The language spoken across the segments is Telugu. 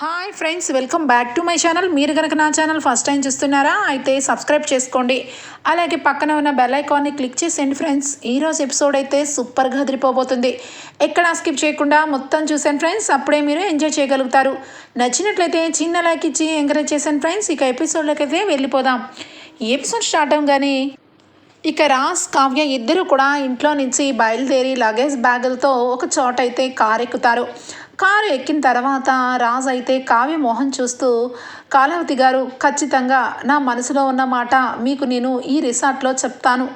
Hi friends welcome back to my channel మీరు కనుక నా ఛానల్ ఫస్ట్ టైం చూస్తున్నారా అయితే సబ్స్క్రైబ్ చేసుకోండి. అలాగే పక్కన ఉన్న బెల్ ఐకాన్ని క్లిక్ చేసేయండి ఫ్రెండ్స్ ఈరోజు ఎపిసోడ్ అయితే సూపర్గా అదిరిపోబోతుంది. ఎక్కడ స్కిప్ చేయకుండా మొత్తం చూసాను ఫ్రెండ్స్ అప్పుడే మీరు ఎంజాయ్ చేయగలుగుతారు. నచ్చినట్లయితే చిన్న లైక్ ఇచ్చి ఎంకరేజ్ చేశాను ఫ్రెండ్స్ ఇక ఎపిసోడ్లోకి అయితే వెళ్ళిపోదాం. ఈ ఎపిసోడ్ స్టార్ట్ అవగానే ఇక రాస్ కావ్య ఇద్దరు కూడా ఇంట్లో నుంచి బయలుదేరి లగేజ్ బ్యాగులతో ఒక చోట అయితే కారు ఎక్కుతారు కారు ఎక్కిన తర్వాత రాజు అయితే కావ్య మోహన్ చూస్తూ కాలావతి గారు ఖచ్చితంగా నా మనసులో ఉన్న మాట మీకు నేను ఈ రిసార్ట్లో చెప్తాను.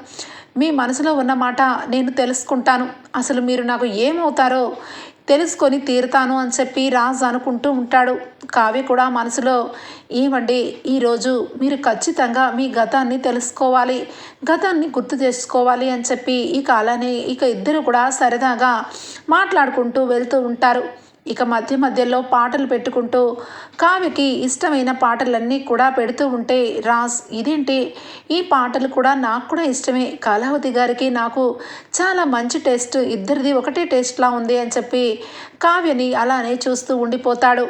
మీ మనసులో ఉన్న మాట నేను తెలుసుకుంటాను. అసలు మీరు నాకు ఏమవుతారో తెలుసుకొని తీరుతాను అని చెప్పి రాజ్ అనుకుంటూ ఉంటాడు. కావ్య కూడా మనసులో ఏమండి ఈరోజు మీరు ఖచ్చితంగా మీ గతాన్ని తెలుసుకోవాలి గతాన్ని గుర్తు చేసుకోవాలి అని చెప్పి ఈ కాలాన్ని ఇక ఇద్దరు కూడా సరదాగా మాట్లాడుకుంటూ వెళ్తూ ఉంటారు. ఇక మధ్య మధ్యలో పాటలు పెట్టుకుంటూ కావ్యకి ఇష్టమైన పాటలన్నీ కూడా పెడుతూ ఉంటే రాజ్ ఇదేంటి? ఈ పాటలు కూడా నాకు కూడా ఇష్టమే. కళావతి గారికి నాకు చాలా మంచి టేస్ట్ ఇద్దరిది ఒకటే టేస్ట్లా ఉంది అని చెప్పి కావ్యని అలానే చూస్తూ ఉండిపోతాడు.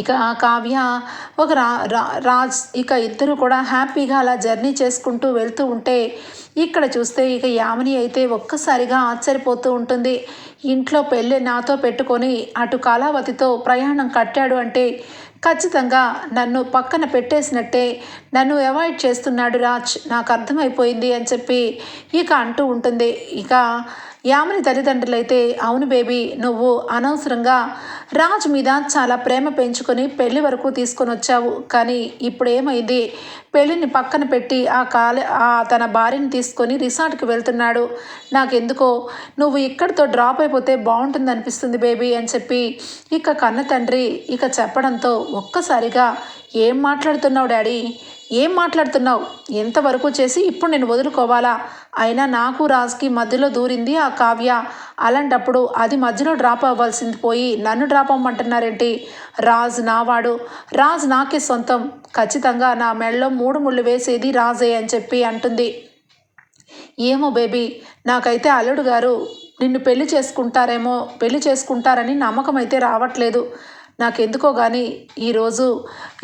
ఇక కావ్య ఒక రా రా రాజ్ ఇక ఇద్దరు కూడా హ్యాపీగా అలా జర్నీ చేసుకుంటూ వెళ్తూ ఉంటే ఇక్కడ చూస్తే ఇక యామిని అయితే ఒక్కసారిగా ఆశ్చర్యపోతూ ఉంటుంది. ఇంట్లో పెళ్ళి నాతో పెట్టుకొని అటు కళావతితో ప్రయాణం కట్టాడు అంటే ఖచ్చితంగా నన్ను పక్కన పెట్టేసినట్టే నన్ను అవాయిడ్ చేస్తున్నాడు రాజ్. నాకు అర్థమైపోయింది అని చెప్పి ఇక అంటూ ఉంటుంది. ఇక యామిని తల్లిదండ్రులైతే అవును బేబీ నువ్వు అనవసరంగా రాజ్ మీద చాలా ప్రేమ పెంచుకొని పెళ్ళి వరకు తీసుకొని వచ్చావు. కానీ ఇప్పుడు ఏమైంది పెళ్ళిని పక్కన పెట్టి ఆ కాలే ఆ తన భార్యని తీసుకొని రిసార్ట్కి వెళ్తున్నాడు. నాకెందుకో? నువ్వు ఇక్కడితో డ్రాప్ అయిపోతే బాగుంటుంది అనిపిస్తుంది బేబీ అని చెప్పి ఇక కన్న తండ్రి ఇక చెప్పడంతో ఒక్కసారిగా ఏం మాట్లాడుతున్నావు డాడీ? ఏం మాట్లాడుతున్నావు? ఎంతవరకు చేసి ఇప్పుడు నేను వదులుకోవాలా? అయినా నాకు రాజ్కి మధ్యలో దూరింది ఆ కావ్య. అలాంటప్పుడు అది మధ్యలో డ్రాప్ అవ్వాల్సింది పోయి నన్ను డ్రాప్ అవ్వమంటున్నారేంటి? రాజ్ నావాడు. రాజ్ నాకే సొంతం. ఖచ్చితంగా నా మెడలో మూడు ముళ్ళు వేసేది రాజే అని చెప్పి అంటుంది. ఏమో బేబీ నాకైతే అల్లుడు గారు నిన్ను పెళ్ళి చేసుకుంటారేమో పెళ్ళి చేసుకుంటారని నమ్మకం అయితే రావట్లేదు. నాకెందుకో కానీ ఈరోజు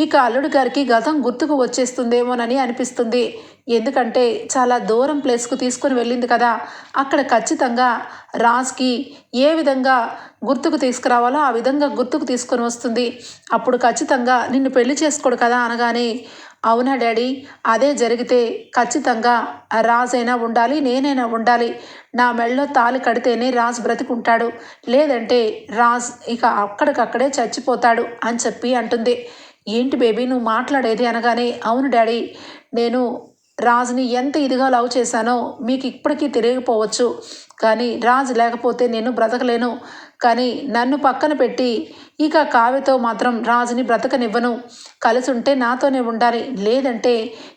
ఇక అల్లుడు గారికి గతం గుర్తుకు వచ్చేస్తుందేమోనని అనిపిస్తుంది. ఎందుకంటే చాలా దూరం ప్లేస్కు తీసుకుని వెళ్ళింది కదా. అక్కడ ఖచ్చితంగా రాజ్కి ఏ విధంగా గుర్తుకు తీసుకురావాలో ఆ విధంగా గుర్తుకు తీసుకొని వస్తుంది. అప్పుడు ఖచ్చితంగా నిన్ను పెళ్ళి చేసుకోడు కదా అనగానే అవునా డాడీ? అదే జరిగితే ఖచ్చితంగా రాజైనా ఉండాలి నేనైనా ఉండాలి. నా మెళ్ళలో తాలి కడితేనే రాజ్ బ్రతికుంటాడు. లేదంటే రాజ్ ఇక అక్కడికక్కడే చచ్చిపోతాడు అని చెప్పి అంటుంది. ఏంటి బేబీ నువ్వు మాట్లాడేది అనగానే అవును డాడీ నేను రాజుని ఎంత ఇదిగా లవ్ చేశానో మీకు ఇప్పటికీ తెలియకపోవచ్చు. కానీ రాజు లేకపోతే నేను బ్రతకలేను. కానీ నన్ను పక్కన పెట్టి ఇక కావ్యతో మాత్రం రాజుని బ్రతకనివ్వను. కలిసి ఉంటే నాతోనే ఉండాలి. లేదంటే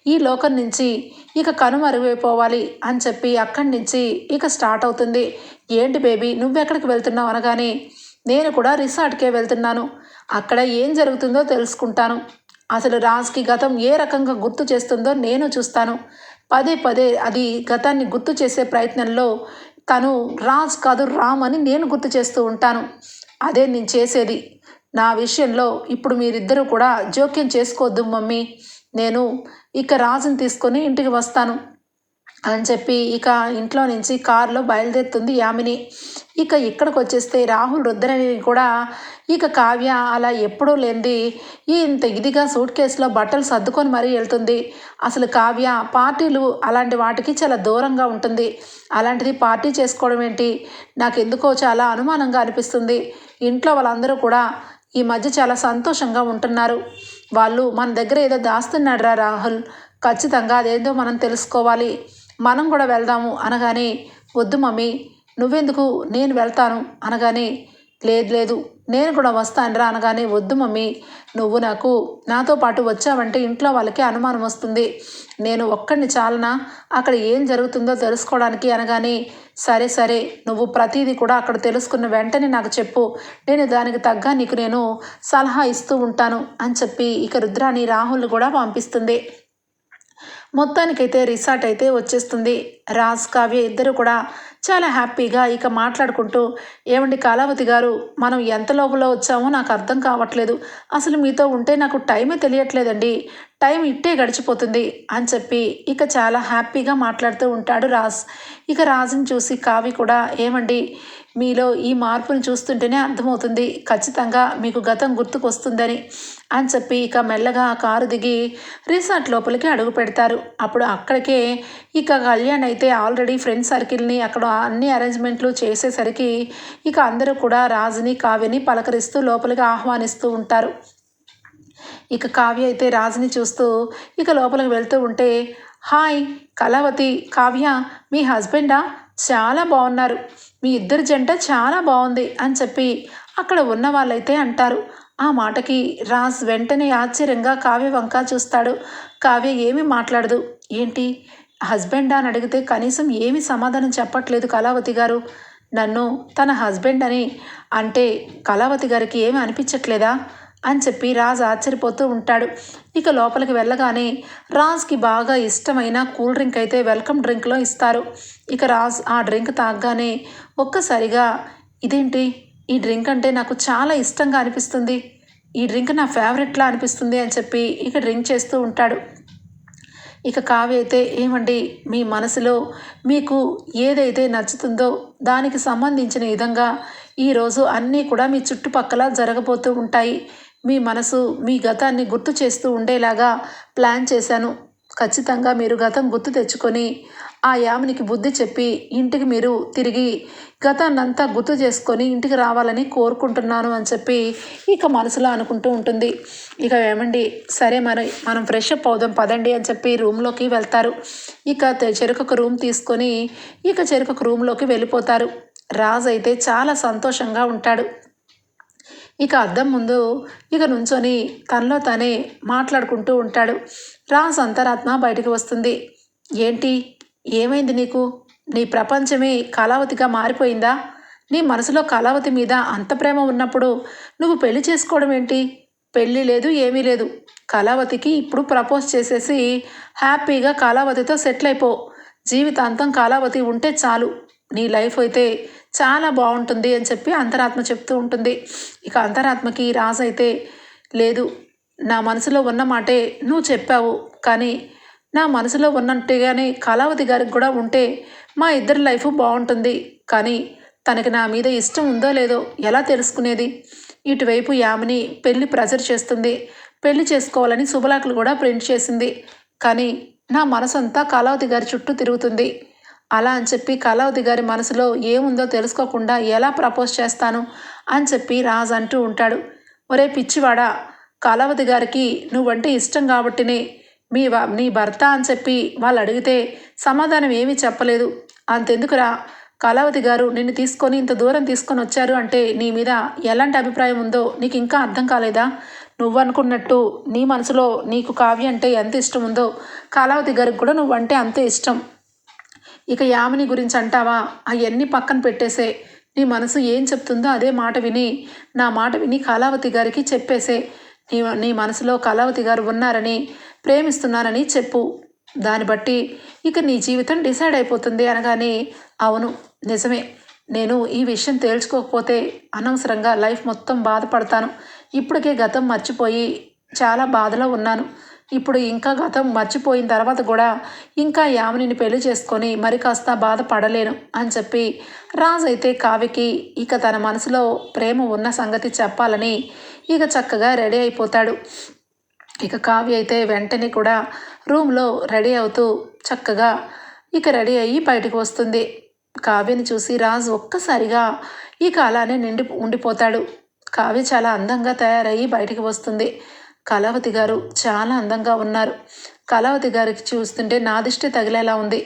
ఈ లోకం నుంచి ఇక కనుమరుగైపోవాలి అని చెప్పి అక్కడి నుంచి ఇక స్టార్ట్ అవుతుంది. ఏంటి బేబీ నువ్వెక్కడికి వెళ్తున్నావు అనగానే నేను కూడా రిసార్ట్కే వెళ్తున్నాను. అక్కడ ఏం జరుగుతుందో తెలుసుకుంటాను. అసలు రాజ్కి గతం ఏ రకంగా గుర్తు చేస్తుందో నేను చూస్తాను. పదే పదే అది గతాన్ని గుర్తు చేసే ప్రయత్నంలో తను రాజ్ కాదు రామ్ అని నేను గుర్తు చేస్తూ ఉంటాను. అదే నేను చేసేది. నా విషయంలో ఇప్పుడు మీరిద్దరూ కూడా జోక్యం చేసుకోవద్దు మమ్మీ. నేను ఇక రాజుని తీసుకొని ఇంటికి వస్తాను. అని చెప్పి ఇక ఇంట్లో నుంచి కారులో బయలుదేరుతుంది యామిని. ఇక ఇక్కడికి వచ్చేస్తే రాహుల్ రుద్రని కూడా ఇక కావ్య అలా ఎప్పుడూ లేనిది ఈ ఇంత ఇదిగా సూట్ కేసులో బట్టలు సర్దుకొని మరీ వెళ్తుంది. అసలు కావ్య పార్టీలు అలాంటి వాటికి చాలా దూరంగా ఉంటుంది. అలాంటిది పార్టీ చేసుకోవడం ఏంటి? నాకు ఎందుకో చాలా అనుమానంగా అనిపిస్తుంది. ఇంట్లో వాళ్ళందరూ కూడా ఈ మధ్య చాలా సంతోషంగా ఉంటున్నారు. వాళ్ళు మన దగ్గర ఏదో దాస్తున్నాడు రా రాహుల్. ఖచ్చితంగా అదేందో మనం తెలుసుకోవాలి. మనం కూడా వెళ్దాము అనగానే వద్దు మమ్మీ నువ్వెందుకు? నేను వెళ్తాను. అనగానే లేదు లేదు నేను కూడా వస్తానురా. అనగానే వద్దు మమ్మీ నువ్వు నాకు నాతో పాటు వచ్చావంటే ఇంట్లో వాళ్ళకి అనుమానం వస్తుంది. నేను ఒక్కడిని చాలనా? అక్కడ ఏం జరుగుతుందో తెలుసుకోవడానికి. అనగానే సరే సరే నువ్వు ప్రతిదీ కూడా అక్కడ తెలుసుకున్న వెంటనే నాకు చెప్పు. నేను దానికి తగ్గ నీకు నేను సలహా ఇస్తూ ఉంటాను. అని చెప్పి ఇక రుద్రాని రాహుల్ కూడా పంపిస్తుంది. మొత్తానికైతే రిసార్ట్ అయితే వచ్చేస్తుంది. రాజ్ కావ్య ఇద్దరు కూడా చాలా హ్యాపీగా ఇక మాట్లాడుకుంటూ ఏమండి కాలావతి గారు మనం ఎంత లోపల వచ్చామో నాకు అర్థం కావట్లేదు. అసలు మీతో ఉంటే నాకు టైమే తెలియట్లేదండి. టైం ఇట్టే గడిచిపోతుంది అని చెప్పి ఇక చాలా హ్యాపీగా మాట్లాడుతూ ఉంటాడు రాజ్. ఇక రాజుని చూసి కావి కూడా ఏమండి మీలో ఈ మార్పును చూస్తుంటేనే అర్థమవుతుంది. ఖచ్చితంగా మీకు గతం గుర్తుకొస్తుందని అని చెప్పి ఇక మెల్లగా ఆ కారు దిగి రిసార్ట్ లోపలికి అడుగు పెడతారు. అప్పుడు అక్కడికే ఇక కళ్యాణ్ అయితే ఆల్రెడీ ఫ్రెండ్ సర్కిల్ని అక్కడ అన్ని అరేంజ్మెంట్లు చేసేసరికి ఇక అందరూ కూడా రాజుని కావ్యని పలకరిస్తూ లోపలికి ఆహ్వానిస్తూ ఉంటారు. ఇక కావ్య అయితే రాజుని చూస్తూ ఇక లోపలికి వెళ్తూ ఉంటే హాయ్ కళావతి కావ్య మీ హస్బెండా? చాలా బాగున్నారు మీ ఇద్దరు జంట చాలా బాగుంది అని చెప్పి అక్కడ ఉన్న వాళ్ళైతే అంటారు. ఆ మాటకి రాజ్ వెంటనే ఆశ్చర్యంగా కావ్య వంక చూస్తాడు. కావ్య ఏమీ మాట్లాడదు. ఏంటి? హస్బెండ్? అని అడిగితే కనీసం ఏమీ సమాధానం చెప్పట్లేదు కళావతి గారు. నన్ను తన హస్బెండ్ అని అంటే కళావతి గారికి ఏమి అనిపించట్లేదా? అని చెప్పి రాజ్ ఆశ్చర్యపోతూ ఉంటాడు. ఇక లోపలికి వెళ్ళగానే రాజ్కి బాగా ఇష్టమైన కూల్ డ్రింక్ అయితే వెల్కమ్ డ్రింక్లో ఇస్తారు. ఇక రాజ్ ఆ డ్రింక్ తాగగానే ఒక్కసారిగా ఇదేంటి? ఈ డ్రింక్ అంటే నాకు చాలా ఇష్టంగా అనిపిస్తుంది. ఈ డ్రింక్ నా ఫేవరెట్లా అనిపిస్తుంది అని చెప్పి ఇక డ్రింక్ చేస్తూ ఉంటాడు. ఇక కావ్య అయితే ఏమండి? మీ మనసులో మీకు ఏదైతే నచ్చుతుందో దానికి సంబంధించిన విధంగా ఈరోజు అన్నీ కూడా మీ చుట్టుపక్కల జరగబోతూ ఉంటాయి. మీ మనసు మీ గతాన్ని గుర్తు చేస్తూ ఉండేలాగా ప్లాన్ చేశాను. ఖచ్చితంగా మీరు గతం గుర్తు తెచ్చుకొని ఆ యామినికి బుద్ధి చెప్పి ఇంటికి మీరు తిరిగి గతాన్నంతా గుర్తు చేసుకొని ఇంటికి రావాలని కోరుకుంటున్నాను అని చెప్పి ఇక మనసులో అనుకుంటూ ఉంటుంది. ఇక ఏమండి? సరే మరి మనం ఫ్రెష్ అప్ అవుదాం పదండి అని చెప్పి రూమ్లోకి వెళ్తారు. ఇక చెరుకొక రూమ్ తీసుకొని ఇక చెరుకొక రూమ్లోకి వెళ్ళిపోతారు. రాజు అయితే చాలా సంతోషంగా ఉంటాడు. ఇక అద్దం ముందు ఇక నుంచొని తనలో తనే మాట్లాడుకుంటూ ఉంటాడు. రాజ్ అంతరాత్మ బయటికి వస్తుంది. ఏంటి? ఏమైంది నీకు? నీ ప్రపంచమే కళావతిగా మారిపోయిందా? నీ మనసులో కళావతి మీద అంత ప్రేమ ఉన్నప్పుడు నువ్వు పెళ్ళి చేసుకోవడం ఏంటి? పెళ్ళి లేదు ఏమీ లేదు. కళావతికి ఇప్పుడు ప్రపోజ్ చేసేసి హ్యాపీగా కళావతితో సెటిల్ అయిపో. జీవితాంతం కళావతి ఉంటే చాలు. నీ లైఫ్ అయితే చాలా బాగుంటుంది అని చెప్పి అంతరాత్మ చెప్తూ ఉంటుంది. ఇక అంతరాత్మకి రాజు అయితే లేదు. నా మనసులో ఉన్న మాటే నువ్వు చెప్పావు. కానీ నా మనసులో ఉన్నట్టుగానే కళావతి గారికి కూడా ఉంటే మా ఇద్దరి లైఫ్ బాగుంటుంది. కానీ తనకి నా మీద ఇష్టం ఉందో లేదో ఎలా తెలుసుకునేది? ఇటువైపు యామిని పెళ్ళి ప్రెజర్ చేస్తుంది. పెళ్ళి చేసుకోవాలని శుభలాకులు కూడా ప్రింట్ చేసింది. కానీ నా మనసంతా కళావతి గారి చుట్టూ తిరుగుతుంది. అలా అని చెప్పి కళావతి గారి మనసులో ఏముందో తెలుసుకోకుండా ఎలా ప్రపోజ్ చేస్తాను అని చెప్పి రాజ్ అంటూ ఉంటాడు. ఒరే పిచ్చివాడా కళావతి గారికి నువ్వంటే ఇష్టం కాబట్టినే మీ నీ భర్త అని చెప్పి వాళ్ళు అడిగితే సమాధానం ఏమీ చెప్పలేదు. అంతెందుకురా కళావతి గారు నిన్ను తీసుకొని ఇంత దూరం తీసుకొని వచ్చారు అంటే నీ మీద ఎలాంటి అభిప్రాయం ఉందో నీకు ఇంకా అర్థం కాలేదా? నువ్వు అనుకున్నట్టు నీ మనసులో నీకు కావ్య అంటే ఎంత ఇష్టం ఉందో కళావతి గారికి కూడా నువ్వంటే అంతే ఇష్టం. ఇక యామిని గురించి అంటావా అవన్నీ పక్కన పెట్టేసే. నీ మనసు ఏం చెప్తుందో అదే మాట విని నా మాట విని కళావతి గారికి చెప్పేసే. నీ నీ మనసులో కళావతి గారు ఉన్నారని ప్రేమిస్తున్నారని చెప్పు. దాన్ని బట్టి ఇక నీ జీవితం డిసైడ్ అయిపోతుంది అనగానే అవును నిజమే. నేను ఈ విషయం తేల్చుకోకపోతే అనవసరంగా లైఫ్ మొత్తం బాధపడతాను. ఇప్పటికే గతం మర్చిపోయి చాలా బాధలో ఉన్నాను. ఇప్పుడు ఇంకా గతం మర్చిపోయిన తర్వాత కూడా ఇంకా యామినిని పెళ్ళి చేసుకొని మరి కాస్త బాధపడలేను అని చెప్పి రాజు అయితే కావ్యకి ఇక తన మనసులో ప్రేమ ఉన్న సంగతి చెప్పాలని ఇక చక్కగా రెడీ అయిపోతాడు. ఇక కావ్య అయితే వెంటనే కూడా రూమ్లో రెడీ అవుతూ చక్కగా ఇక రెడీ అయ్యి బయటకు వస్తుంది. కావ్యని చూసి రాజు ఒక్కసారిగా ఇక అలానే నిండి ఉండిపోతాడు. కావ్య చాలా అందంగా తయారయ్యి బయటికి వస్తుంది. కళావతి గారు చాలా అందంగా ఉన్నారు. కళావతి గారికి చూస్తుంటే నా దిష్టి తగిలేలా ఉంది.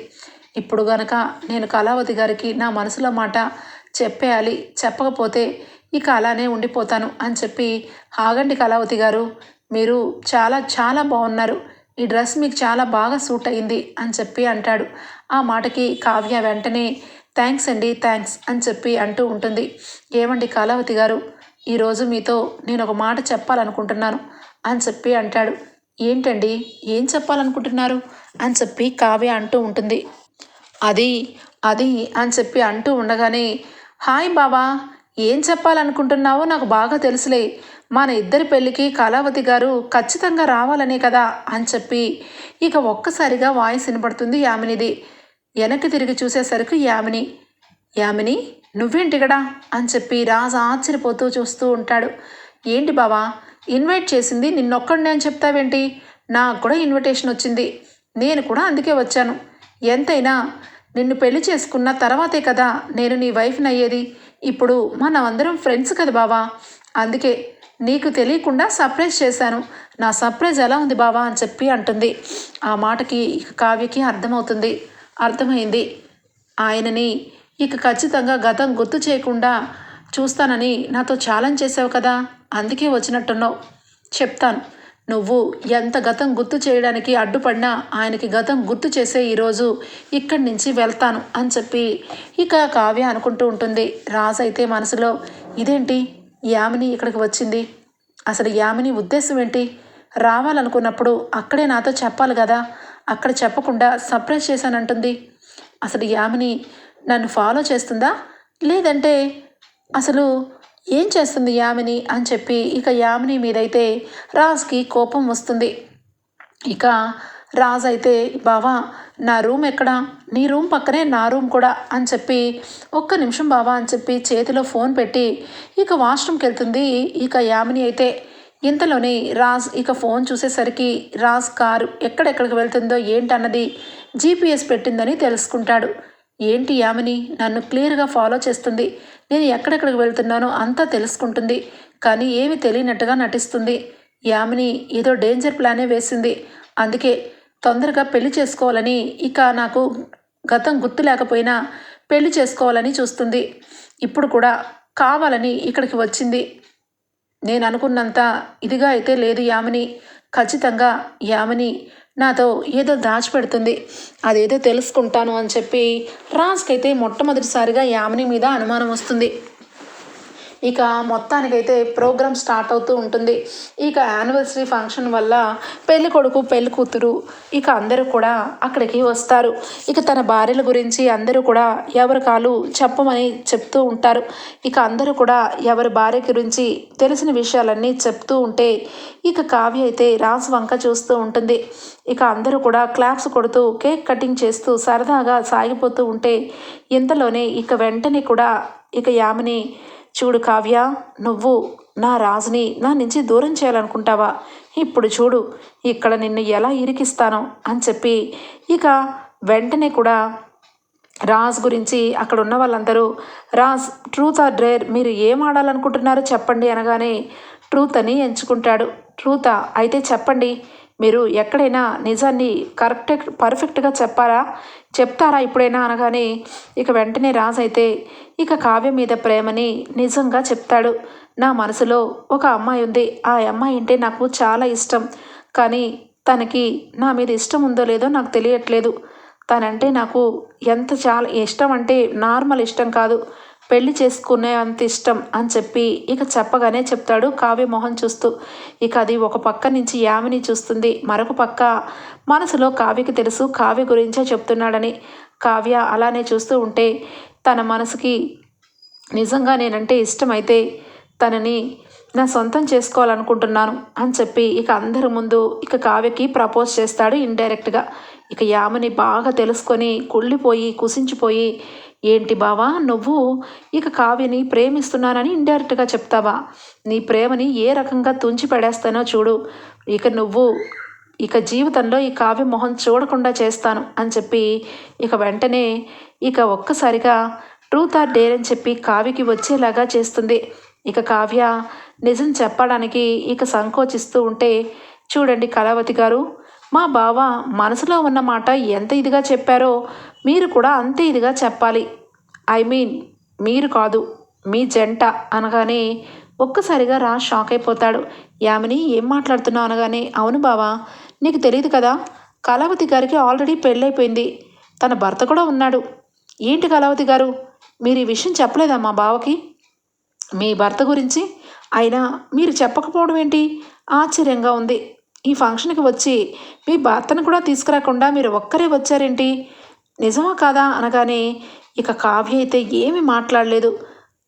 ఇప్పుడు గనక నేను కళావతి గారికి నా మనసులో మాట చెప్పేయాలి చెప్పకపోతే ఇక అలానే ఉండిపోతాను అని చెప్పి ఆగండి కళావతి గారు. మీరు చాలా చాలా బాగున్నారు. ఈ డ్రెస్ మీకు చాలా బాగా సూట్ అయింది అని చెప్పి అంటాడు. ఆ మాటకి కావ్య వెంటనే థ్యాంక్స్ అండి థ్యాంక్స్ అని చెప్పి అంటూ ఉంటుంది. ఏమండి కళావతి గారు? ఈరోజు మీతో నేను ఒక మాట చెప్పాలనుకుంటున్నాను. అని చెప్పి అంటాడు. ఏంటండి? ఏం చెప్పాలనుకుంటున్నారు? అని చెప్పి కావ్య అంటూ ఉంటుంది. అది అది అని చెప్పి అంటూ ఉండగానే హాయ్ బావా ఏం చెప్పాలనుకుంటున్నావో నాకు బాగా తెలుసులే. మన ఇద్దరి పెళ్ళికి కళావతి గారు ఖచ్చితంగా రావాలనే కదా అని చెప్పి ఇక ఒక్కసారిగా వాయిస్ వినపడుతుంది యామినిది. వెనక్కి తిరిగి చూసేసరికి యామిని యామిని నువ్వేంటిగడా అని చెప్పి రాజు ఆశ్చర్యపోతూ చూస్తూ ఉంటాడు. ఏంటి బావా ఇన్వైట్ చేసింది నిన్నొక్కడినే అని చెప్తావేంటి? నాకు కూడా ఇన్విటేషన్ వచ్చింది. నేను కూడా అందుకే వచ్చాను. ఎంతైనా నిన్ను పెళ్ళి చేసుకున్న తర్వాతే కదా నేను నీ వైఫ్ని అయ్యేది. ఇప్పుడు మనం అందరం ఫ్రెండ్స్ కదా బావా. అందుకే నీకు తెలియకుండా సర్ప్రైజ్ చేశాను. నా సర్ప్రైజ్ ఎలా ఉంది బావా అని చెప్పి అంటుంది. ఆ మాటకి ఇక కావ్యకి అర్థమవుతుంది. అర్థమైంది. ఆయనని ఇక ఖచ్చితంగా గతం గుర్తు చేయకుండా చూస్తానని నాతో ఛాలెంజ్ చేసావు కదా. అందుకే వచ్చినట్టున్నావు. చెప్తాను. నువ్వు ఎంత గతం గుర్తు చేయడానికి అడ్డుపడినా ఆయనకి గతం గుర్తు చేసే ఈరోజు ఇక్కడి నుంచి వెళ్తాను అని చెప్పి ఇక కావ్య అనుకుంటూ ఉంటుంది. రాసైతే మనసులో ఇదేంటి? యామిని ఇక్కడికి వచ్చింది. అసలు యామిని ఉద్దేశం ఏంటి? రావాలనుకున్నప్పుడు అక్కడే నాతో చెప్పాలి కదా. అక్కడ చెప్పకుండా సర్ప్రైజ్ చేశానంటుంది. అసలు యామిని నన్ను ఫాలో చేస్తుందా? లేదంటే అసలు ఏం చేస్తుంది యామిని అని చెప్పి ఇక యామిని మీదైతే రాజ్కి కోపం వస్తుంది. ఇక రాజ్ అయితే బావా నా రూమ్ ఎక్కడా? నీ రూమ్ పక్కనే నా రూమ్ కూడా అని చెప్పి ఒక్క నిమిషం బావా అని చెప్పి చేతిలో ఫోన్ పెట్టి ఇక వాష్రూమ్కి వెళ్తుంది ఇక యామిని అయితే ఇంతలోనే రాజ్ ఇక ఫోన్ చూసేసరికి రాజ్ కారు ఎక్కడెక్కడికి వెళ్తుందో ఏంటన్నది జీపీఎస్ పెట్టిందని తెలుసుకుంటాడు. ఏంటి యామిని? నన్ను క్లియర్గా ఫాలో చేస్తుంది. నేను ఎక్కడెక్కడికి వెళ్తున్నానో అంతా తెలుసుకుంటుంది. కానీ ఏమి తెలియనట్టుగా నటిస్తుంది. యామిని ఏదో డేంజర్ ప్లానే వేసింది. అందుకే తొందరగా పెళ్ళి చేసుకోవాలని ఇక నాకు గతం గుర్తు లేకపోయినా పెళ్ళి చేసుకోవాలని చూస్తుంది. ఇప్పుడు కూడా కావాలని ఇక్కడికి వచ్చింది. నేను అనుకున్నంత ఇదిగా అయితే లేదు యామిని. ఖచ్చితంగా యామిని నాతో ఏదో దాచిపెడుతుంది అదేదో తెలుసుకుంటాను అని చెప్పి రాజ్కైతే మొట్టమొదటిసారిగా యామిని మీద అనుమానం వస్తుంది. ఇక మొత్తానికైతే ప్రోగ్రామ్ స్టార్ట్ అవుతూ ఉంటుంది. ఇక యానివర్సరీ ఫంక్షన్ వల్ల పెళ్ళి కొడుకు పెళ్ళి కూతురు ఇక అందరూ కూడా అక్కడికి వస్తారు. ఇక తన భార్యల గురించి అందరూ కూడా ఎవరి కాలు చెప్పమని చెప్తూ ఉంటారు. ఇక అందరూ కూడా ఎవరి భార్య గురించి తెలిసిన విషయాలన్నీ చెప్తూ ఉంటే ఇక కావ్య అయితే రాసు వంక చూస్తూ ఉంటుంది. ఇక అందరూ కూడా క్లాప్స్ కొడుతూ కేక్ కటింగ్ చేస్తూ సరదాగా సాగిపోతూ ఉంటే ఇంతలోనే ఇక వెంటనే కూడా ఇక యామిని చూడు కావ్య నువ్వు నా రాజుని నా నుంచి దూరం చేయాలనుకుంటావా? ఇప్పుడు చూడు ఇక్కడ నిన్ను ఎలా ఇరికిస్తాను అని చెప్పి ఇక వెంటనే కూడా రాజ్ గురించి అక్కడ ఉన్న వాళ్ళందరూ రాజ్ ట్రూత్ ఆర్ డ్రేర్ మీరు ఏం ఆడాలనుకుంటున్నారో చెప్పండి అనగానే ట్రూత్ అని ఎంచుకుంటాడు. ట్రూతా అయితే చెప్పండి మీరు ఎక్కడైనా నిజాన్ని కరెక్ట్ పర్ఫెక్ట్గా చెప్పారా? చెప్తారా ఇప్పుడైనా? అనగానే ఇక వెంటనే రాజ్ అయితే ఇక కావ్య మీద ప్రేమని నిజంగా చెప్తాడు. నా మనసులో ఒక అమ్మాయి ఉంది. ఆ అమ్మాయి అంటే నాకు చాలా ఇష్టం. కానీ తనకి నా మీద ఇష్టం ఉందో లేదో నాకు తెలియట్లేదు. తనంటే నాకు ఎంత చాలా ఇష్టం అంటే నార్మల్ ఇష్టం కాదు. పెళ్ళి చేసుకునే అంత ఇష్టం అని చెప్పి ఇక చెప్పగానే చెప్తాడు కావ్య మొహం చూస్తూ. ఇక అది ఒక పక్క నుంచి యామిని చూస్తుంది. మరొక పక్క మనసులో కావ్యకి తెలుసు కావ్య గురించే చెప్తున్నాడని. కావ్య అలానే చూస్తూ ఉంటే తన మనసుకి నిజంగా నేనంటే ఇష్టమైతే తనని నా సొంతం చేసుకోవాలనుకుంటున్నాను అని చెప్పి ఇక అందరి ముందు ఇక కావ్యకి ప్రపోజ్ చేస్తాడు ఇండైరెక్ట్గా. ఇక యామని బాగా తెలుసుకొని కుళ్ళిపోయి కుసించిపోయి ఏంటి బావా నువ్వు ఇక కావ్యని ప్రేమిస్తున్నానని ఇండైరెక్ట్గా చెప్తావా? నీ ప్రేమని ఏ రకంగా తుంచి పడేస్తానో చూడు. ఇక నువ్వు ఇక జీవితంలో ఈ కావ్య మొహం చూడకుండా చేస్తాను అని చెప్పి ఇక వెంటనే ఇక ఒక్కసారిగా ట్రూత్ ఆర్ డేర్ అని చెప్పి కావ్యకి వచ్చేలాగా చేస్తుంది. ఇక కావ్య నిజం చెప్పడానికి ఇక సంకోచిస్తూ ఉంటే చూడండి కళావతి గారు మా బావ మనసులో ఉన్న మాట ఎంత ఇదిగా చెప్పారో మీరు కూడా అంతే ఇదిగా చెప్పాలి. ఐ మీన్ మీరు కాదు మీ జంట అనగానే ఒక్కసారిగా రా షాక్ అయిపోతాడు. యామిని ఏం మాట్లాడుతున్నావు అనగానే అవును బావా నీకు తెలియదు కదా? కళావతి గారికి ఆల్రెడీ పెళ్ళైపోయింది. తన భర్త కూడా ఉన్నాడు. ఏంటి కళావతి గారు? మీరు ఈ విషయం చెప్పలేదా మా బావకి? మీ భర్త గురించి? అయినా మీరు చెప్పకపోవడం ఏంటి? ఆశ్చర్యంగా ఉంది. ఈ ఫంక్షన్కి వచ్చి మీ భర్తను కూడా తీసుకురాకుండా మీరు ఒక్కరే వచ్చారేంటి? నిజమా కాదా అనగానే ఇక కావ్య అయితే ఏమీ మాట్లాడలేదు.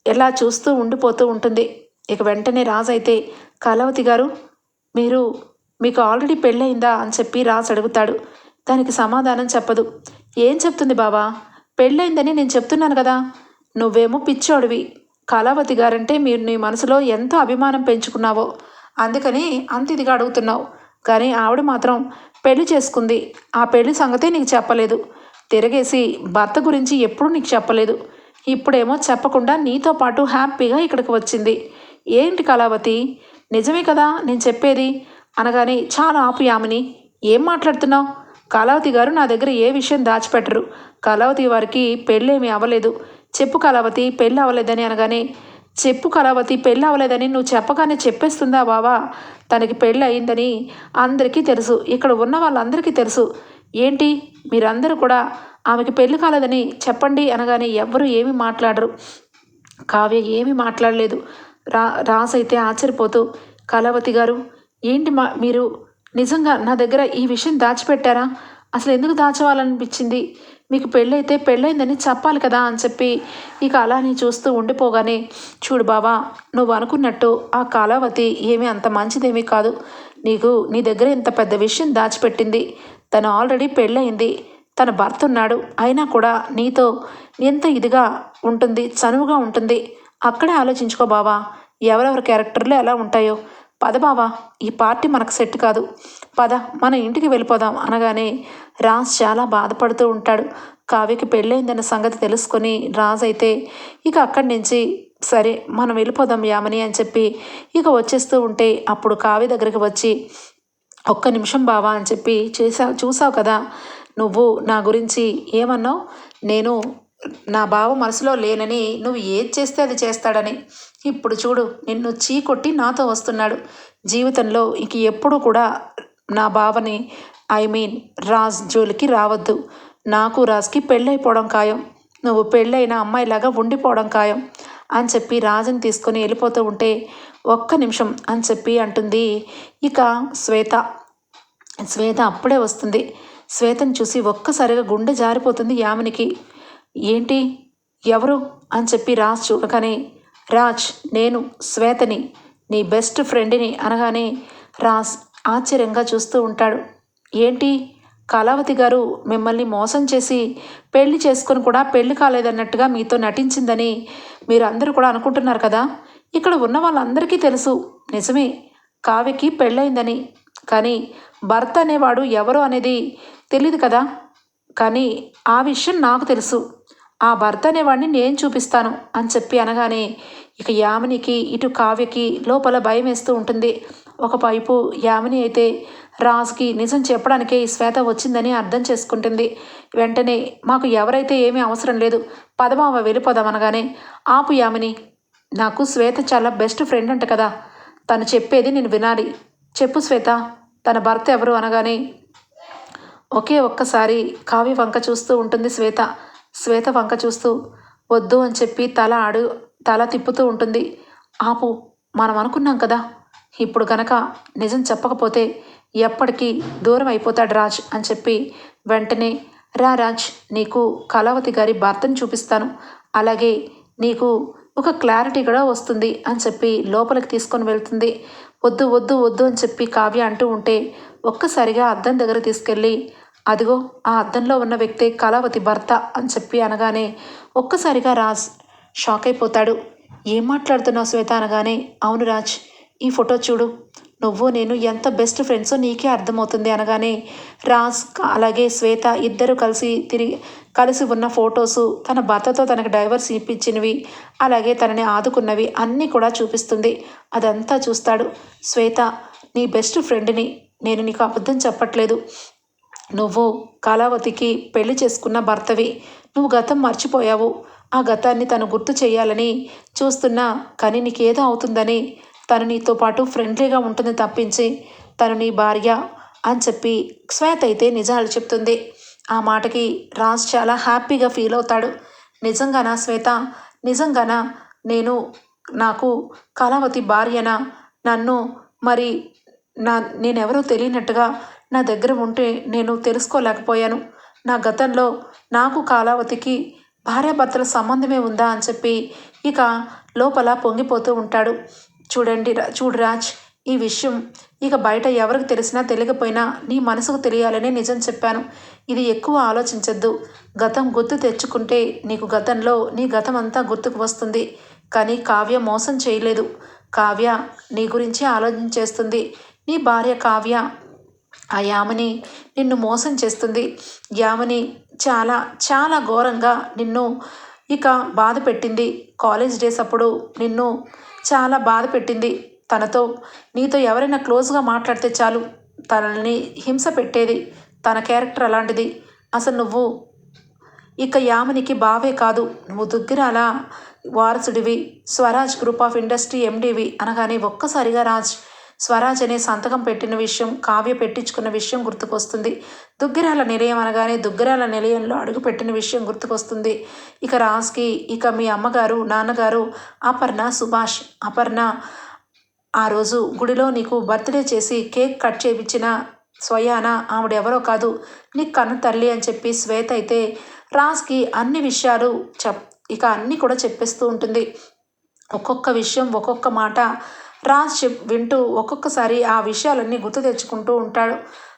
ఎలా చూస్తూ ఉండిపోతూ ఉంటుంది. ఇక వెంటనే రాజు అయితే కళావతి గారు మీరు మీకు ఆల్రెడీ పెళ్ళయిందా అని చెప్పి రాజు అడుగుతాడు. దానికి సమాధానం చెప్పదు. ఏం చెప్తుంది బావా? పెళ్ళయిందని నేను చెప్తున్నాను కదా. నువ్వేమో పిచ్చోడివి. కళావతి గారంటే మీరు నీ మనసులో ఎంతో అభిమానం పెంచుకున్నావో. అందుకని అంత ఇదిగా అడుగుతున్నావు. కానీ ఆవిడ మాత్రం పెళ్ళి చేసుకుంది. ఆ పెళ్ళి సంగతే నీకు చెప్పలేదు. తిరగేసి భర్త గురించి ఎప్పుడూ నీకు చెప్పలేదు. ఇప్పుడేమో చెప్పకుండా నీతో పాటు హ్యాపీగా ఇక్కడికి వచ్చింది. ఏంటి కళావతి? నిజమే కదా నేను చెప్పేది? అనగానే చాలా ఆపు యామిని ఏం మాట్లాడుతున్నావు? కళావతి గారు నా దగ్గర ఏ విషయం దాచిపెట్టరు. కళావతి వారికి పెళ్ళేమీ అవ్వలేదు. చెప్పు కళావతి పెళ్ళి అవ్వలేదని అనగానే చెప్పు కళావతి పెళ్ళి అవ్వలేదని నువ్వు చెప్పగానే చెప్పేస్తుందా బావా? తనకి పెళ్ళి అయిందని అందరికీ తెలుసు. ఇక్కడ ఉన్న వాళ్ళందరికీ తెలుసు. ఏంటి? మీరందరూ కూడా ఆమెకి పెళ్ళి కాలేదని చెప్పండి అనగానే ఎవ్వరూ ఏమీ మాట్లాడరు. కావ్య ఏమీ మాట్లాడలేదు. రా రాసైతే ఆశ్చర్యపోతూ కళావతి గారు ఏంటి మా మీరు నిజంగా నా దగ్గర ఈ విషయం దాచిపెట్టారా? అసలు ఎందుకు దాచవాలనిపించింది? మీకు పెళ్ళైతే పెళ్ళైందని చెప్పాలి కదా అని చెప్పి ఇక అలానే చూస్తూ ఉండిపోగానే చూడు బావా నువ్వు అనుకున్నట్టు ఆ కాలావతి ఏమీ అంత మంచిదేమీ కాదు. నీకు నీ దగ్గర ఇంత పెద్ద విషయం దాచిపెట్టింది. తను ఆల్రెడీ పెళ్ళయింది. తన భర్త ఉన్నాడు అయినా కూడా నీతో ఎంత ఇదిగా ఉంటుంది చనువుగా ఉంటుంది అక్కడే ఆలోచించుకో బావా. ఎవరెవరి క్యారెక్టర్లు ఎలా ఉంటాయో. పద బావా ఈ పార్టీ మనకు సెట్ కాదు. పద మన ఇంటికి వెళ్ళిపోదాం అనగానే రాజ్ చాలా బాధపడుతూ ఉంటాడు. కావ్యకి పెళ్ళైందన్న సంగతి తెలుసుకొని రాజ్ అయితే ఇక అక్కడి నుంచి సరే మనం వెళ్ళిపోదాం యామని అని చెప్పి ఇక వచ్చేస్తూ ఉంటే అప్పుడు కావ్య దగ్గరికి వచ్చి ఒక్క నిమిషం బావా అని చెప్పి చేసా చూసావు కదా నువ్వు నా గురించి ఏమన్నావు? నేను నా బావ మనసులో లేనని నువ్వు ఏది చేస్తే అది చేస్తాడని. ఇప్పుడు చూడు నిన్ను చీ కొట్టి నాతో వస్తున్నాడు. జీవితంలో ఇంక ఎప్పుడు కూడా నా బావని ఐ మీన్ రాజ్ జోలికి రావద్దు. నాకు రాజ్కి పెళ్ళైపోవడం ఖాయం. నువ్వు పెళ్ళైన అమ్మాయిలాగా ఉండిపోవడం ఖాయం అని చెప్పి రాజుని తీసుకొని వెళ్ళిపోతూ ఉంటే ఒక్క నిమిషం అని చెప్పి అంటుంది. ఇక శ్వేత. శ్వేత అప్పుడే వస్తుంది. శ్వేతను చూసి ఒక్కసారిగా గుండె జారిపోతుంది యామినికి. ఏంటి? ఎవరు? అని చెప్పి రాజ్ చూడగానే రాజ్ నేను శ్వేతని నీ బెస్ట్ ఫ్రెండ్ని అనగానే రాజ్ ఆశ్చర్యంగా చూస్తూ ఉంటాడు. ఏంటి? కళావతి గారు మిమ్మల్ని మోసం చేసి పెళ్ళి చేసుకొని కూడా పెళ్ళి కాలేదన్నట్టుగా మీతో నటించిందని మీరు అందరూ కూడా అనుకుంటున్నారు కదా? ఇక్కడ ఉన్న వాళ్ళందరికీ తెలుసు. నిజమే కావ్యకి పెళ్ళయిందని. కానీ భర్త అనేవాడు ఎవరు అనేది తెలియదు కదా? కానీ ఆ విషయం నాకు తెలుసు. ఆ భర్త అనేవాడిని నేను చూపిస్తాను అని చెప్పి అనగానే ఇక యామినికి ఇటు కావ్యకి లోపల భయం వేస్తూ ఉంటుంది. ఒకవైపు యామిని అయితే రాజుకి నిజం చెప్పడానికే ఈ శ్వేత వచ్చిందని అర్థం చేసుకుంటుంది. వెంటనే మాకు ఎవరైతే ఏమీ అవసరం లేదు పదమావ వెళ్ళిపోదాం అనగానే ఆపు యామిని నాకు శ్వేత చాలా బెస్ట్ ఫ్రెండ్ అంట కదా తను చెప్పేది నేను వినాలి. చెప్పు శ్వేత తన భర్త ఎవరు? అనగానే ఒకే ఒక్కసారి కావ్య వంక చూస్తూ ఉంటుంది శ్వేత. శ్వేత వంక చూస్తూ వద్దు అని చెప్పి తల ఆడు తల తిప్పుతూ ఉంటుంది. ఆపు మనం అనుకున్నాం కదా. ఇప్పుడు గనక నిజం చెప్పకపోతే ఎప్పటికీ దూరం అయిపోతాడు రాజ్ అని చెప్పి వెంటనే రా రాజ్ నీకు కళావతి గారి భర్తను చూపిస్తాను. అలాగే నీకు ఒక క్లారిటీ కూడా వస్తుంది అని చెప్పి లోపలికి తీసుకొని వెళ్తుంది. వద్దు వద్దు వద్దు అని చెప్పి కావ్య అంటూ ఉంటే ఒక్కసారిగా అద్దం దగ్గర తీసుకెళ్ళి అదిగో ఆ అద్దంలో ఉన్న వ్యక్తే కళావతి భర్త అని చెప్పి అనగానే ఒక్కసారిగా రాజ్ షాక్ అయిపోతాడు ఏం మాట్లాడుతున్నావు శ్వేత అనగానే అవును రాజ్ ఈ ఫోటో చూడు. నువ్వు నేను ఎంత బెస్ట్ ఫ్రెండ్సో నీకే అర్థమవుతుంది అనగానే రాజ్ అలాగే శ్వేత ఇద్దరు కలిసి తిరిగి కలిసి ఉన్న ఫొటోసు తన భర్తతో తనకు డైవర్స్ ఇప్పించినవి అలాగే తనని ఆదుకున్నవి అన్నీ కూడా చూపిస్తుంది. అదంతా చూస్తాడు. శ్వేత నీ బెస్ట్ ఫ్రెండ్ని నేను నీకు అబద్ధం చెప్పట్లేదు. నువ్వు కళావతికి పెళ్ళి చేసుకున్న భర్తవి. నువ్వు గతం మర్చిపోయావు. ఆ గతాన్ని తను గుర్తు చేయాలని చూస్తున్నా కానీ నీకేదో అవుతుందని తను నీతో పాటు ఫ్రెండ్లీగా ఉంటుంది తప్పించి తను నీ భార్య అని చెప్పి శ్వేత అయితే నిజాలు చెప్తుంది. ఆ మాటకి రాజ్ చాలా హ్యాపీగా ఫీల్ అవుతాడు. నిజంగానా శ్వేత నిజంగానా? నేను నాకు కళావతి భార్యన? నన్ను మరి నా నేనెవరో తెలియనట్టుగా నా దగ్గర ఉంటే నేను తెలుసుకోలేకపోయాను. నా గతంలో నాకు కాలావతికి భార్యాభర్తల సంబంధమే ఉందా అని చెప్పి ఇక లోపల పొంగిపోతూ ఉంటాడు. చూడండి రా- చూడు రాజ్ ఈ విషయం ఇక బయట ఎవరికి తెలిసినా తెలియకపోయినా నీ మనసుకు తెలియాలని నిజం చెప్పాను. ఇది ఎక్కువ ఆలోచించద్దు. గతం గుర్తు తెచ్చుకుంటే నీకు గతంలో నీ గతం అంతా గుర్తుకు వస్తుంది. కానీ కావ్య మోసం చేయలేదు. కావ్య నీ గురించి ఆలోచించేస్తుంది నీ భార్య కావ్య ఆ యామని నిన్ను మోసం చేస్తుంది. యామని చాలా చాలా ఘోరంగా నిన్ను ఇక బాధ పెట్టింది. కాలేజ్ డేస్ అప్పుడు నిన్ను చాలా బాధ పెట్టింది. తనతో నీతో ఎవరైనా క్లోజ్గా మాట్లాడితే చాలు. తనని హింస పెట్టేది తన క్యారెక్టర్ అలాంటిది. అసలు నువ్వు ఇక యామనికి బావే కాదు. నువ్వు దుగ్గిరాల వారసుడివి. స్వరాజ్ గ్రూప్ ఆఫ్ ఇండస్ట్రీ ఎండివి అనగానే ఒక్కసారిగా రాజ్ స్వరాజ్ అనే సంతకం పెట్టిన విషయం కావ్య పెట్టించుకున్న విషయం గుర్తుకొస్తుంది. దుగ్గిరాల నిలయం అనగానే దుగ్గిరాల నిలయంలో అడుగు పెట్టిన విషయం గుర్తుకొస్తుంది. ఇక రాజ్కి ఇక మీ అమ్మగారు నాన్నగారు అపర్ణ సుభాష్ అపర్ణ ఆ రోజు గుడిలో నీకు బర్త్డే చేసి కేక్ కట్ చేయించిన స్వయాన ఆవిడెవరో కాదు నీ కన్ను తల్లి అని చెప్పి శ్వేత అయితే రాజ్కి అన్ని విషయాలు చెప్ ఇక అన్నీ కూడా చెప్పేస్తూ ఉంటుంది. ఒక్కొక్క విషయం ఒక్కొక్క మాట రాజ్ చెప్ వింటూ ఒక్కొక్కసారి ఆ విషయాలన్నీ గుర్తు తెచ్చుకుంటూ ఉంటాడు.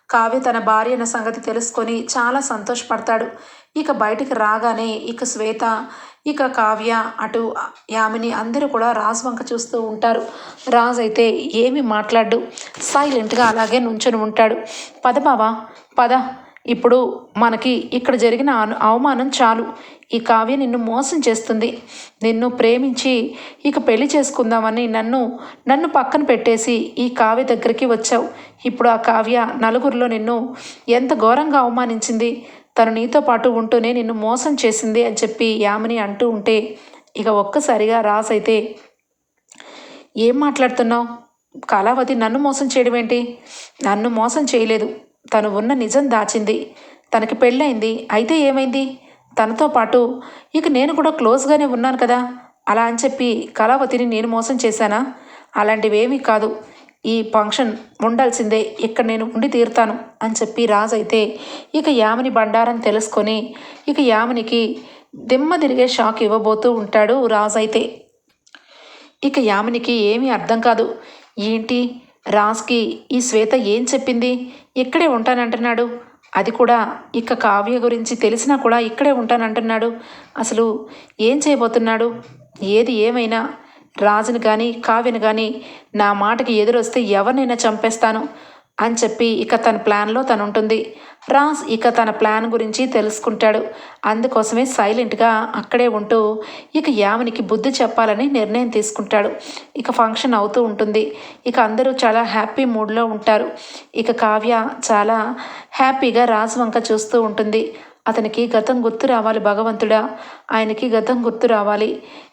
కావ్య తన భార్య అన్న సంగతి తెలుసుకొని చాలా సంతోషపడతాడు. ఇక బయటికి రాగానే ఇక శ్వేత ఇక కావ్య అటు యామిని అందరూ కూడా రాజ్ వంక చూస్తూ ఉంటారు. రాజ్ అయితే ఏమి మాట్లాడు సైలెంట్గా అలాగే నుంచొని ఉంటాడు. పద బావా పద. ఇప్పుడు మనకి ఇక్కడ జరిగిన అవమానం చాలు. ఈ కావ్య నిన్ను మోసం చేస్తుంది. నిన్ను ప్రేమించి ఇక పెళ్ళి చేసుకుందామని నన్ను నన్ను పక్కన పెట్టేసి ఈ కావ్య దగ్గరికి వచ్చావు. ఇప్పుడు ఆ కావ్య నలుగురిలో నిన్ను ఎంత ఘోరంగా అవమానించింది. తను నీతో పాటు ఉంటూనే నిన్ను మోసం చేసింది అని చెప్పి యామిని అంటూ ఉంటే ఇక ఒక్కసారిగా రాస్ అయితే ఏం మాట్లాడుతున్నావు? కళావతి నన్ను మోసం చేయడం ఏంటి నన్ను మోసం చేయలేదు. తను ఉన్న నిజం దాచింది. తనకి పెళ్ళైంది అయితే ఏమైంది? తనతో పాటు ఇక నేను కూడా క్లోజ్గానే ఉన్నాను కదా. అలా అని చెప్పి కళావతిని నేను మోసం చేశానా? అలాంటివేమీ కాదు. ఈ ఫంక్షన్ ఉండాల్సిందే. ఇక్కడ నేను ఉండి తీరుతాను అని చెప్పి రాజైతే అయితే ఇక యామిని బండారం తెలుసుకొని ఇక యామునికి దిమ్మ తిరిగే షాక్ ఇవ్వబోతూ ఉంటాడు రాజైతే అయితే. ఇక యామినికి ఏమీ అర్థం కాదు. ఏంటి? రాజ్కి ఈ శ్వేత ఏం చెప్పింది? ఇక్కడే ఉంటానంటున్నాడు. అది కూడా ఇక కావ్య గురించి తెలిసినా కూడా ఇక్కడే ఉంటానంటున్నాడు. అసలు ఏం చేయబోతున్నాడు? ఏది ఏమైనా? రాజుని కానీ కావ్యని కానీ నా మాటకి ఎదురొస్తే ఎవరినైనా చంపేస్తాను అని చెప్పి ఇక తన ప్లాన్లో తను ఉంటుంది రాజ్ ఇక తన ప్లాన్ గురించి తెలుసుకుంటాడు. అందుకోసమే సైలెంట్గా అక్కడే ఉంటూ ఇక యామినికి బుద్ధి చెప్పాలని నిర్ణయం తీసుకుంటాడు. ఇక ఫంక్షన్ అవుతూ ఉంటుంది. ఇక అందరూ చాలా హ్యాపీ మూడ్లో ఉంటారు. ఇక కావ్య చాలా హ్యాపీగా రాజ్ వంక చూస్తూ ఉంటుంది. అతనికి గతం గుర్తు రావాలి భగవంతుడా ఆయనకి గతం గుర్తు రావాలి.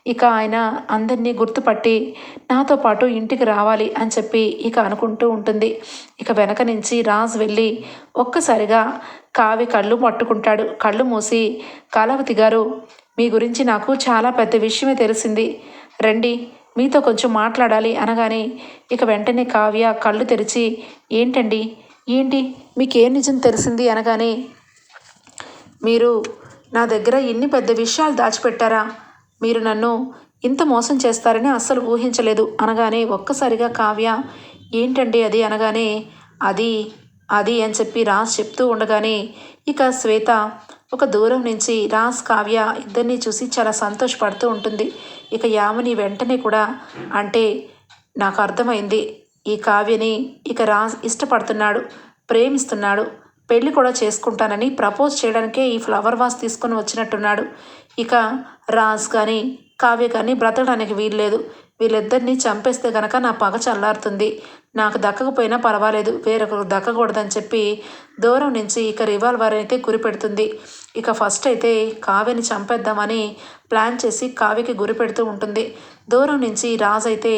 ఇక ఆయన అందరినీ గుర్తుపట్టి నాతో పాటు ఇంటికి రావాలి అని చెప్పి ఇక అనుకుంటూ ఉంటుంది. ఇక వెనక నుంచి రాజ్ వెళ్ళి ఒక్కసారిగా కావి కళ్ళు పట్టుకుంటాడు. కళ్ళు మూసి కళావతి గారు మీ గురించి నాకు చాలా పెద్ద విషయమే తెలిసింది. రండి మీతో కొంచెం మాట్లాడాలి అనగానే ఇక వెంటనే కావ్య కళ్ళు తెరిచి ఏంటండి? ఏంటి? మీకేం నిజం తెలిసింది? అనగానే మీరు నా దగ్గర ఇన్ని పెద్ద విషయాలు దాచిపెట్టారా? మీరు నన్ను ఇంత మోసం చేస్తారని అస్సలు ఊహించలేదు. అనగానే ఒక్కసారిగా కావ్య ఏంటండి అది? అనగానే అది అది అని చెప్పి రాజ్ చెప్తూ ఉండగానే ఇక శ్వేత ఒక దూరం నుంచి రాజ్ కావ్య ఇద్దరిని చూసి చాలా సంతోషపడుతూ ఉంటుంది. ఇక యామని వెంటనే కూడా అంటే నాకు అర్థమైంది. ఈ కావ్యని ఇక రాజ్ ఇష్టపడుతున్నాడు ప్రేమిస్తున్నాడు. పెళ్ళి కూడా చేసుకుంటానని ప్రపోజ్ చేయడానికే ఈ ఫ్లవర్ వాస్ తీసుకొని వచ్చినట్టున్నాడు. ఇక రాజ్ కానీ కావ్య కానీ బ్రతకడానికి వీల్లేదు. వీళ్ళిద్దరిని చంపేస్తే గనక నా పగ చల్లారుతుంది. నాకు దక్కకపోయినా పర్వాలేదు. వేరొకరు దక్కకూడదని చెప్పి దూరం నుంచి ఇక రివాల్వర్ అయితే గురిపెడుతుంది ఇక ఫస్ట్ అయితే కావ్యని చంపేద్దామని ప్లాన్ చేసి కావ్యకి గురి పెడుతూ ఉంటుంది. దూరం నుంచి రాజ్ అయితే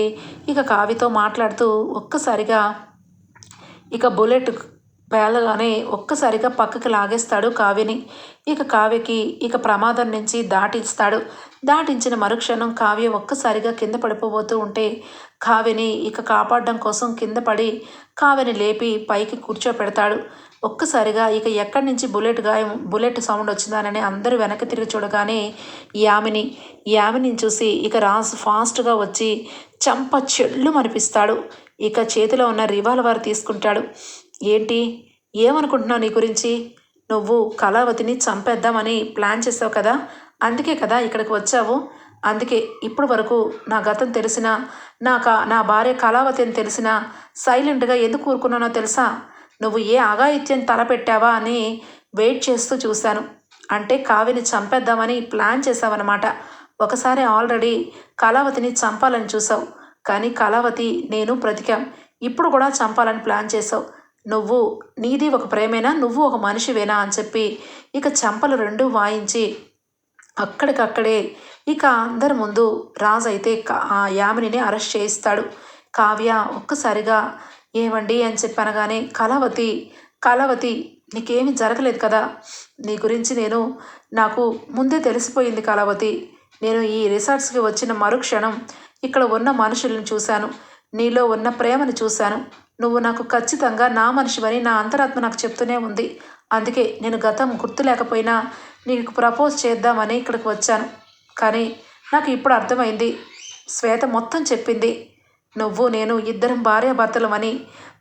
ఇక కావ్యతో మాట్లాడుతూ ఒక్కసారిగా ఇక బుల్లెట్ పేలగానే ఒక్కసారిగా పక్కకి లాగేస్తాడు కావ్యని. ఇక కావ్యకి ఇక ప్రమాదం నుంచి దాటిస్తాడు. దాటించిన మరుక్షణం కావ్య ఒక్కసారిగా కింద పడిపోబోతూ ఉంటే కావ్యని ఇక కాపాడడం కోసం కింద పడి కావ్యని లేపి పైకి కూర్చోపెడతాడు. ఒక్కసారిగా ఇక ఎక్కడి నుంచి బుల్లెట్ గాయం బుల్లెట్ సౌండ్ వచ్చిందానని అందరూ వెనక్కి తిరిగి చూడగానే యామిని యామిని చూసి ఇక రాజు ఫాస్ట్గా వచ్చి చంప చెళ్ళు అనిపిస్తాడు. ఇక చేతిలో ఉన్న రివాల్వర్ తీసుకుంటాడు. ఏంటి? ఏమనుకుంటున్నావు నీ గురించి? నువ్వు కళావతిని చంపేద్దామని ప్లాన్ చేసావు కదా? అందుకే కదా ఇక్కడికి వచ్చావు. అందుకే ఇప్పటి వరకు నా గతం తెలిసిన నా కా నా భార్య కళావతి అని తెలిసిన సైలెంట్గా ఎందుకు ఊరుకున్నానో తెలుసా? నువ్వు ఏ అఘాయిత్యం తలపెట్టావా అని వెయిట్ చేస్తూ చూశాను. అంటే కావిని చంపేద్దామని ప్లాన్ చేసావన్నమాట. ఒకసారి ఆల్రెడీ కళావతిని చంపాలని చూసావు కానీ కళావతి నేను బ్రతికాం. ఇప్పుడు కూడా చంపాలని ప్లాన్ చేసావు నువ్వు నీది ఒక ప్రేమేనా? నువ్వు ఒక మనిషివేనా? అని చెప్పి ఇక చంపలు రెండు వాయించి అక్కడికక్కడే ఇక అందరి ముందు రాజు అయితే ఆ యామినిని అరెస్ట్ చేయిస్తాడు. కావ్య ఒక్కసారిగా ఏమండి అని చెప్పనగానే కళావతి కళావతి నీకేమి జరగలేదు కదా? నీ గురించి నేను నాకు ముందే తెలిసిపోయింది కళావతి. నేను ఈ రిసార్ట్స్కి వచ్చిన మరుక్షణం ఇక్కడ ఉన్న మనుషులను చూశాను. నీలో ఉన్న ప్రేమను చూశాను. నువ్వు నాకు ఖచ్చితంగా నా మనిషివని నా అంతరాత్మ నాకు చెప్తూనే ఉంది. అందుకే నేను గతం గుర్తు లేకపోయినా నీకు ప్రపోజ్ చేద్దామని ఇక్కడికి వచ్చాను. కానీ నాకు ఇప్పుడు అర్థమైంది. శ్వేత మొత్తం చెప్పింది. నువ్వు నేను ఇద్దరం భార్యాభర్తలమని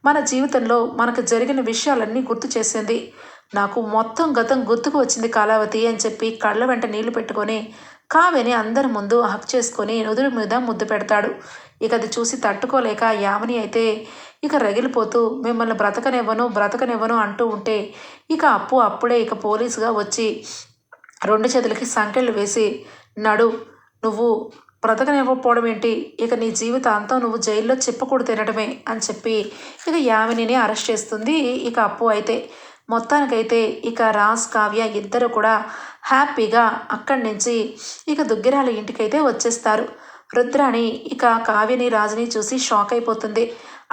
మన జీవితంలో మనకు జరిగిన విషయాలన్నీ గుర్తు చేసింది. నాకు మొత్తం గతం గుర్తుకు వచ్చింది కాలావతి అని చెప్పి కళ్ళ వెంట నీళ్ళు పెట్టుకొని కావ్యని అందరి ముందు హక్ చేసుకొని నుదురు మీద ముద్దు పెడతాడు. ఇక అది చూసి తట్టుకోలేక యామిని అయితే ఇక రగిలిపోతూ మిమ్మల్ని బ్రతకనివ్వను బ్రతకనివ్వను అంటూ ఉంటే ఇక అప్పు అప్పుడే ఇక పోలీసుగా వచ్చి రెండు చేతులకి సంకెళ్ళు వేసి నడు నువ్వు బ్రతకనివ్వకపోవడం ఏంటి? ఇక నీ జీవితాంతం నువ్వు జైల్లో చెప్పకూడదు తినడమే అని చెప్పి ఇక యామినిని అరెస్ట్ చేస్తుంది ఇక అప్పు అయితే. మొత్తానికైతే ఇక రాజ్ కావ్య ఇద్దరు కూడా హ్యాపీగా అక్కడి నుంచి ఇక దుగ్గిరాల ఇంటికైతే వచ్చేస్తారు. రుద్రాణి ఇక కావ్యని రాజుని చూసి షాక్ అయిపోతుంది.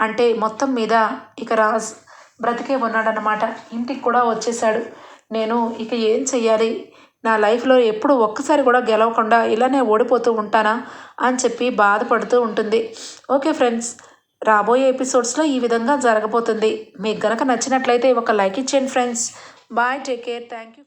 అంటే మొత్తం మీద ఇక రాజ్ బ్రతికే ఉన్నాడనమాట ఇంటికి కూడా వచ్చేసాడు నేను ఇక ఏం చెయ్యాలి? నా లైఫ్లో ఎప్పుడు ఒక్కసారి కూడా గెలవకుండా ఇలానే ఓడిపోతూ ఉంటానా అని చెప్పి బాధపడుతూ ఉంటుంది. ఓకే ఫ్రెండ్స్ రాబోయే ఎపిసోడ్స్లో ఈ విధంగా జరగబోతుంది. మీకు గనక నచ్చినట్లయితే ఒక లైక్ ఇచ్చేయండి friends. Bye take care. Thank you.